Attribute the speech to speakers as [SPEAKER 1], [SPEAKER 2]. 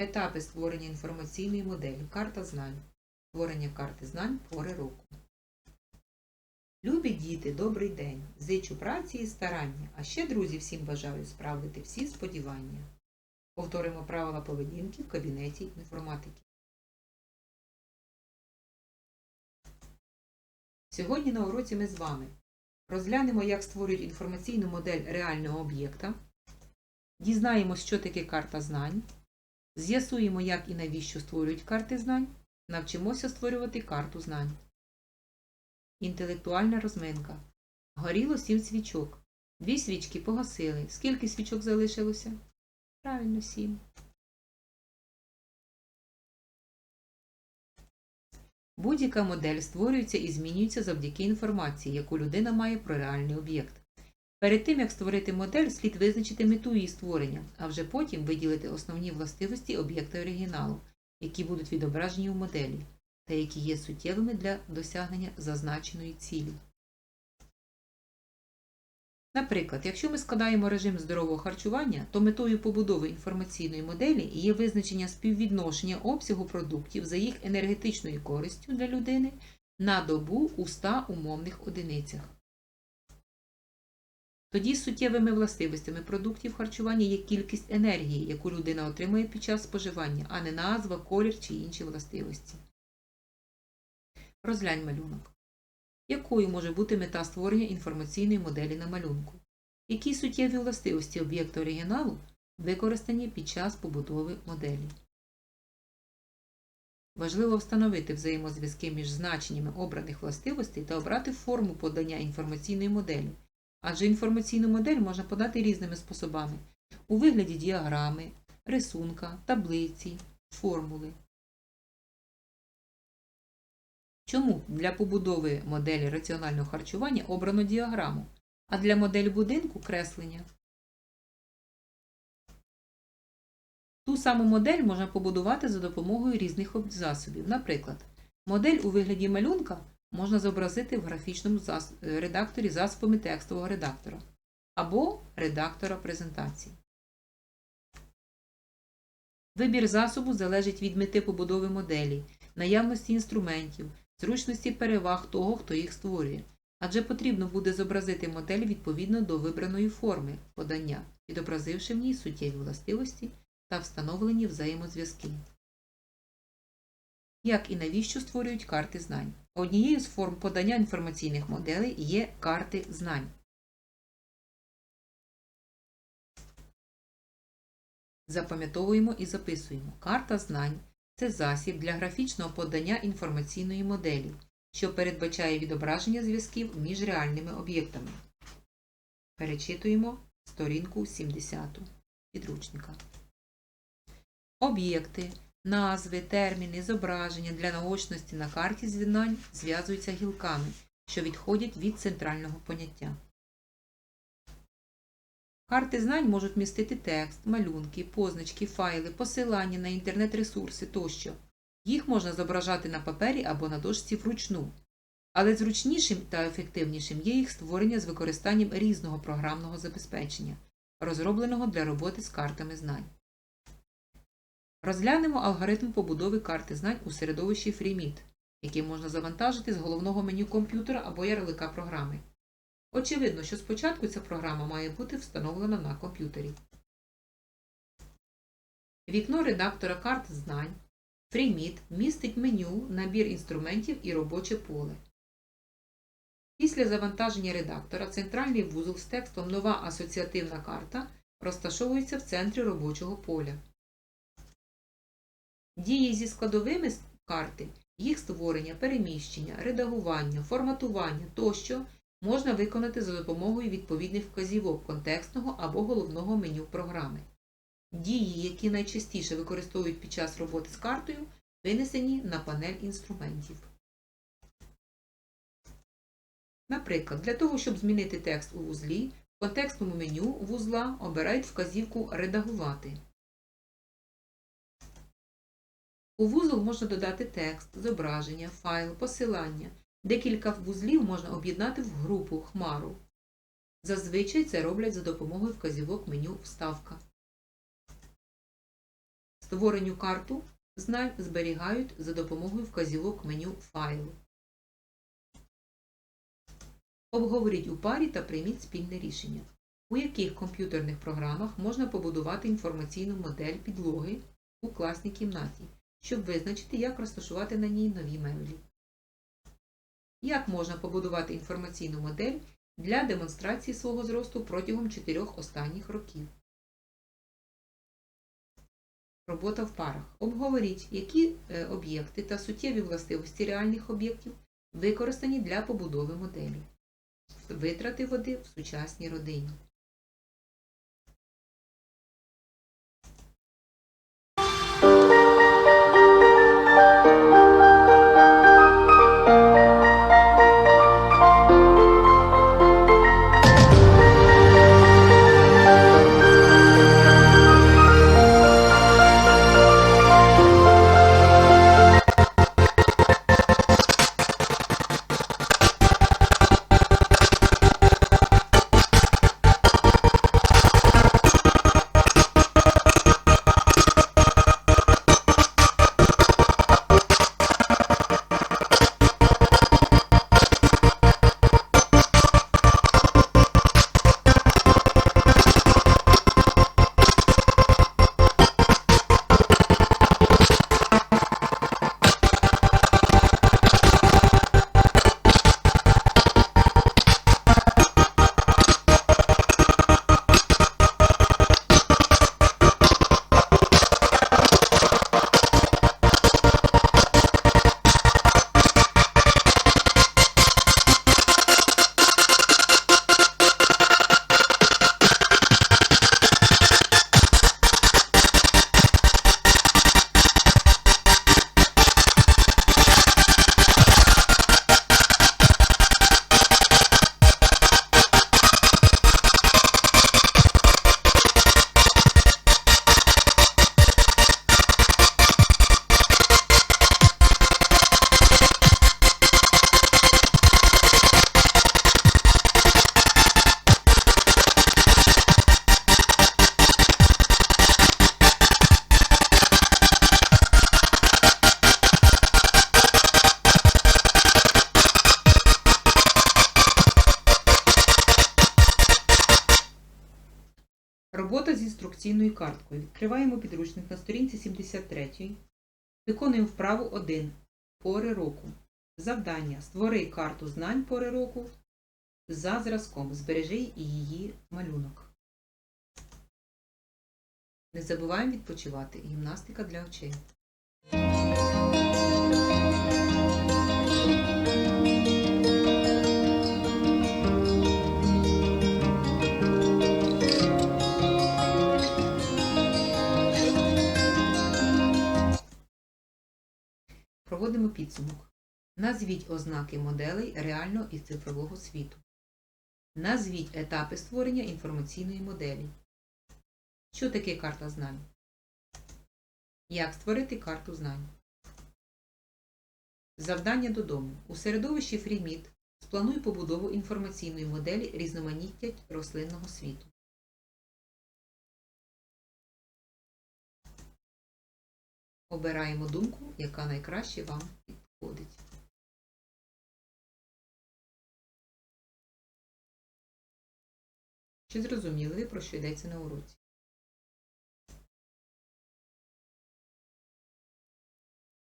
[SPEAKER 1] Етапи створення інформаційної моделі. Карта знань. Створення карти знань пори року. Любі діти, добрий день. Зичу праці і старання, а ще, друзі, всім бажаю справдити всі сподівання. Повторимо правила поведінки в кабінеті інформатики. Сьогодні на уроці ми з вами розглянемо, як створюють інформаційну модель реального об'єкта, дізнаємось, що таке карта знань, з'ясуємо, як і навіщо створюють карти знань, навчимося створювати карту знань. Інтелектуальна розминка. Горіло сім свічок. Дві свічки погасили. Скільки свічок залишилося? Правильно, сім. Будь-яка модель створюється і змінюється завдяки інформації, яку людина має про реальний об'єкт. Перед тим, як створити модель, слід визначити мету її створення, а вже потім виділити основні властивості об'єкта оригіналу, які будуть відображені у моделі, та які є суттєвими для досягнення зазначеної цілі. Наприклад, якщо ми складаємо режим здорового харчування, то метою побудови інформаційної моделі є визначення співвідношення обсягу продуктів за їх енергетичною користю для людини на добу у 100 умовних одиницях. Тоді суттєвими властивостями продуктів харчування є кількість енергії, яку людина отримує під час споживання, а не назва, колір чи інші властивості. Розглянь малюнок. Якою може бути мета створення інформаційної моделі на малюнку? Які суттєві властивості об'єкта оригіналу використані під час побудови моделі? Важливо встановити взаємозв'язки між значеннями обраних властивостей та обрати форму подання інформаційної моделі, адже інформаційну модель можна подати різними способами у вигляді діаграми, рисунка, таблиці, формули. Чому для побудови моделі раціонального харчування обрано діаграму, а для моделі будинку креслення? Ту саму модель можна побудувати за допомогою різних засобів. Наприклад, модель у вигляді малюнка можна зобразити в графічному зас... редакторі засобами текстового редактора або редактора презентації. Вибір засобу залежить від мети побудови моделі, наявності інструментів, зручності переваг того, хто їх створює, адже потрібно буде зобразити модель відповідно до вибраної форми подання, відобразивши в ній суттєві властивості та встановлені взаємозв'язки. Як і навіщо створюють карти знань? Однією з форм подання інформаційних моделей є карти знань. Запам'ятовуємо і записуємо. Карта знань це засіб для графічного подання інформаційної моделі, що передбачає відображення зв'язків між реальними об'єктами. Перечитуємо сторінку 70 підручника. Об'єкти, назви, терміни, зображення для наочності на карті знань зв'язуються гілками, що відходять від центрального поняття. Карти знань можуть містити текст, малюнки, позначки, файли, посилання на інтернет-ресурси тощо. Їх можна зображати на папері або на дошці вручну. Але зручнішим та ефективнішим є їх створення з використанням різного програмного забезпечення, розробленого для роботи з картами знань. Розглянемо алгоритм побудови карти знань у середовищі FreeMeet, який можна завантажити з головного меню комп'ютера або ярлика програми. Очевидно, що спочатку ця програма має бути встановлена на комп'ютері. Вікно редактора карт знань FreeMeet містить меню, набір інструментів і робоче поле. Після завантаження редактора центральний вузол з текстом Нова асоціативна карта розташовується в центрі робочого поля. Дії зі складовими карти, їх створення, переміщення, редагування, форматування тощо можна виконати за допомогою відповідних вказівок контекстного або головного меню програми. Дії, які найчастіше використовують під час роботи з картою, винесені на панель інструментів. Наприклад, для того, щоб змінити текст у вузлі, в контекстному меню вузла обирають вказівку Редагувати. У вузол можна додати текст, зображення, файл, посилання. Декілька вузлів можна об'єднати в групу хмару. Зазвичай це роблять за допомогою вказівок меню Вставка. Створенню карту знань зберігають за допомогою вказівок меню файлу. Обговоріть у парі та прийміть спільне рішення. У яких комп'ютерних програмах можна побудувати інформаційну модель підлоги у класній кімнаті, щоб визначити, як розташувати на ній нові меблі. Як можна побудувати інформаційну модель для демонстрації свого зросту протягом чотирьох останніх років? Робота в парах. Обговоріть, які е, об'єкти та суттєві властивості реальних об'єктів використані для побудови моделі. Витрати води в сучасній родині. Робота з інструкційною карткою. Відкриваємо підручник на сторінці 73. Виконуємо вправу 1. Пори року. Завдання. Створи карту знань пори року за зразком. Збережи її малюнок. Не забуваємо відпочивати. Гімнастика для очей. Проводимо підсумок. Назвіть ознаки моделей реального і цифрового світу. Назвіть етапи створення інформаційної моделі. Що таке карта знань? Як створити карту знань? Завдання додому. У середовищі FreeMeet сплануй побудову інформаційної моделі різноманіття рослинного світу. Обираємо думку, яка найкраще вам підходить. Чи зрозуміли ви, про що йдеться на уроці?